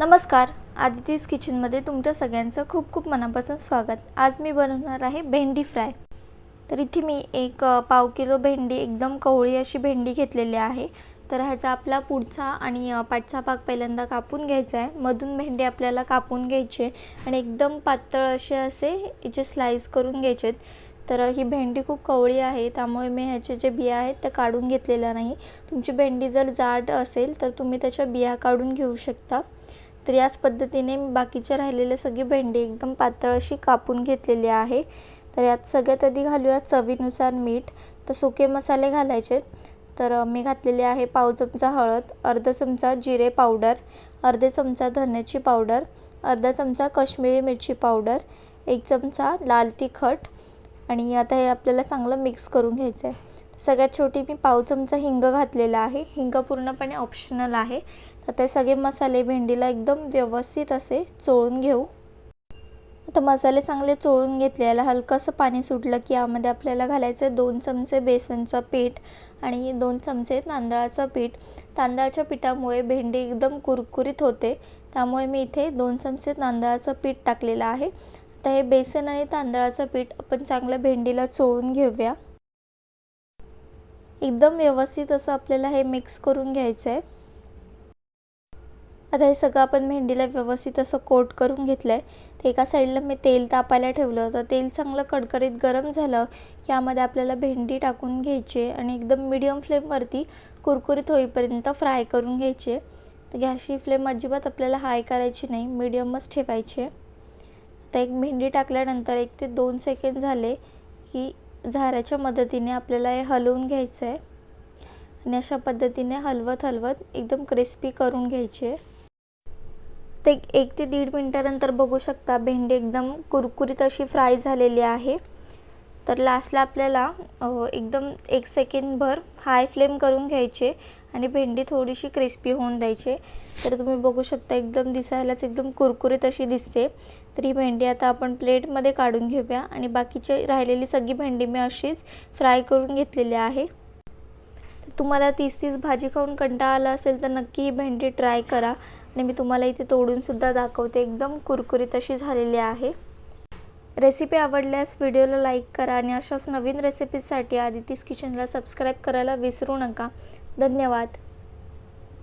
नमस्कार आदितीज किचनमध्ये तुमच्या सगळ्यांचं खूप खूप मनापासून स्वागत. आज मी बनवणार आहे भेंडी फ्राय. तर इथे मी एक पाव किलो भेंडी एकदम कवळी अशी भेंडी घेतलेली आहे. तर ह्याचा आपला पुढचा आणि पाठचा भाग पहिल्यांदा कापून घ्यायचा आहे. मधून भेंडी आपल्याला कापून घ्यायची आहे आणि एकदम पातळ असे असे याचे स्लाईस करून घ्यायचे आहेत. तर ही भेंडी खूप कवळी आहे त्यामुळे मी ह्याचे जे बिया आहेत त्या काढून घेतलेल्या नाही. तुमची भेंडी जर जाड असेल तर तुम्ही त्याच्या बिया काढून घेऊ शकता. तर याच पद्धतीने मी बाकीच्या राहिलेले सगळी भेंडी एकदम पातळ अशी कापून घेतलेली आहे. तर यात सगळ्यात आधी घालूया चवीनुसार मीठ. तर सुके मसाले घालायचे तर मी घातलेले आहे पाव चमचा हळद अर्धा चमचा जिरे पावडर अर्धे चमचा धन्याची पावडर अर्धा चमचा काश्मीरी मिरची पावडर एक चमचा लाल तिखट आणि आता हे आपल्याला चांगलं मिक्स करून घ्यायचं आहे सगळ्यात शेवटी मी पाव चमचा हिंग घातलेला आहे. हिंग पूर्णपणे ऑप्शनल आहे. तर ते सगळे मसाले भेंडीला एकदम व्यवस्थित असे चोळून घेऊ. आता मसाले चांगले चोळून घेतले याला हलकंसं पाणी सुटलं की यामध्ये आपल्याला घालायचं आहे दोन चमचे बेसनचं पीठ आणि दोन चमचे तांदळाचं पीठ. तांदळाच्या पिठामुळे भेंडी एकदम कुरकुरीत होते. त्यामुळे मी इथे दोन चमचे तांदळाचं पीठ टाकलेलं आहे. तर हे बेसन आणि तांदळाचं पीठ आपण चांगलं भेंडीला चोळून घेऊया. एकदम व्यवस्थित असं आपल्याला हे मिक्स करून घ्यायचं आहे आता हे सगळं आपण भेंडीला व्यवस्थित असं कोट करून घेतलं आहे तर एका साईडला मी तेल तापायला ठेवलं होतं. तेल चांगलं कडकडीत गरम झालं यामध्ये आपल्याला भेंडी टाकून घ्यायची आणि एकदम मिडियम फ्लेमवरती कुरकुरीत होईपर्यंत फ्राय करून घ्यायची. तर गॅसची फ्लेम अजिबात आपल्याला हाय करायची नाही मिडियमच ठेवायची. आता एक भेंडी टाकल्यानंतर एक ते दोन सेकंड झाले की झाऱ्याच्या मदतीने आपल्याला हे हलवून घ्यायचं आहे आणि अशा पद्धतीने हलवत हलवत एकदम क्रिस्पी करून घ्यायचे. ते एक ते दीड मिनटानंतर बघू शकता भेंडी एकदम कुरकुरीत अशी फ्राय झालेली आहे. तर लास्टला आपल्याला एकदम एक सेकंडभर हाय फ्लेम करून घ्यायचे. आणि भेंडी थोडीशी क्रिस्पी होऊन द्यायची. तर तुम्ही बघू शकता एकदम दिसायलाच एकदम कुरकुरीत अशी दिसते. तर ही भेंडी आता आपण प्लेटमध्ये काढून घेऊया. आणि बाकीची राहिलेली सगळी भेंडी मी अशीच फ्राय करून घेतलेली आहे. तर तुम्हाला तीस तीस भाजी खाऊन कंटाळा आला असेल तर नक्की ही भेंडी ट्राय करा. आणि मी तुम्हाला इथे तोडूनसुद्धा दाखवते एकदम कुरकुरीत अशी झालेली आहे. रेसिपी आवडल्यास व्हिडिओला लाईक करा आणि अशाच नवीन रेसिपीजसाठी आदितीस किचनला सबस्क्राईब करायला विसरू नका. धन्यवाद.